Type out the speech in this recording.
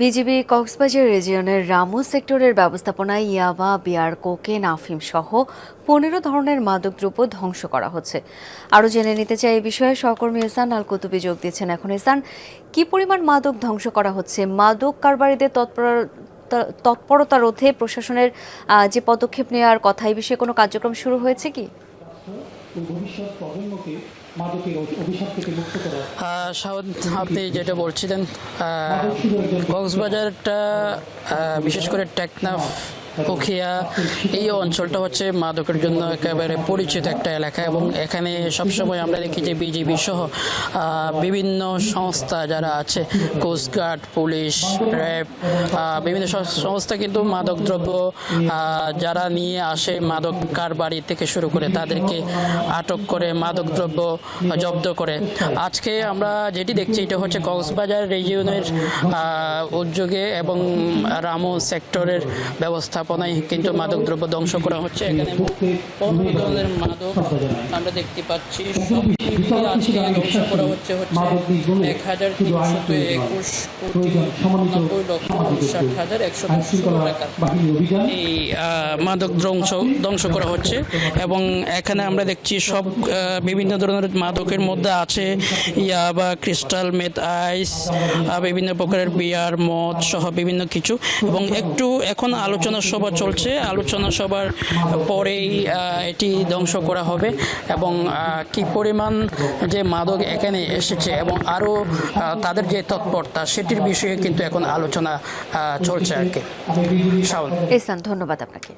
BGB Cox's Bazar রিজিয়নের Ramu সেক্টরের ব্যবস্থাপনায় ইয়াবা, বিয়ার, কোকেন, আফিম সহ পনেরো ধরনের মাদকদ্রব্য ধ্বংস করা হচ্ছে। আরও জেনে নিতে চাই এই বিষয়ে সহকর্মী এসান আল কুতুবি যোগ দিচ্ছেন এখন এসান কি পরিমাণ মাদক ধ্বংস করা হচ্ছে? মাদক কারবারিদের তৎপর তৎপরতা রোধে প্রশাসনের যে পদক্ষেপ নেওয়ার কথা এই বিষয়ে কোনো কার্যক্রম শুরু হয়েছে কি? ভবিষ্যৎ প্রজন্মকে মাদকের অভিশাপ থেকে মুক্ত করা আপনি যেটা বলছিলেন কক্সবাজারটা বিশেষ করে টেকনাফ উখিয়া এই অঞ্চলটা হচ্ছে মাদকের জন্য একেবারে পরিচিত একটা এলাকা এবং এখানে সবসময় আমরা দেখি যে বিজিবি সহ বিভিন্ন সংস্থা যারা আছে কোস্টগার্ড পুলিশ র্যাব বিভিন্ন সংস্থা কিন্তু মাদকদ্রব্য আহ, যারা নিয়ে আসে মাদক কারবারি থেকে শুরু করে তাদেরকে আটক করে মাদকদ্রব্য জব্দ করে। আজকে আমরা যেটি দেখছি এটা হচ্ছে কক্সবাজার রিজিয়নের উদ্যোগে এবং রামু সেক্টরের ব্যবস্থাপনায় কিন্তু মাদকদ্রব্য ধ্বংস করা হচ্ছে। এখানে পনেরো ধরনের মাদক আমরা দেখতে পাচ্ছি। সব আজকে ধ্বংস করা। হচ্ছে হচ্ছে এক হাজার তিনশত একুশ কোটি নব্বই লক্ষ উনষাট হাজার একশো টাকা। এই মাদক ধ্বংস ধ্বংস করা হচ্ছে এবং এখানে আমরা দেখছি সব বিভিন্ন ধরনের মাদকের মধ্যে আছে ইয়াবা ক্রিস্টাল মেথ আইস বিভিন্ন প্রকারের বিয়ার মদ সহ বিভিন্ন কিছু এবং একটু এখন আলোচনা সভা চলছে। আলোচনা সভার পরেই এটি ধ্বংস করা হবে এবং কি পরিমাণ যে মাদক এখানে এসেছে এবং আরও তাদের যে তৎপরতা সেটির বিষয়ে কিন্তু এখন আলোচনা চলছে আর কি। ধন্যবাদ আপনাকে।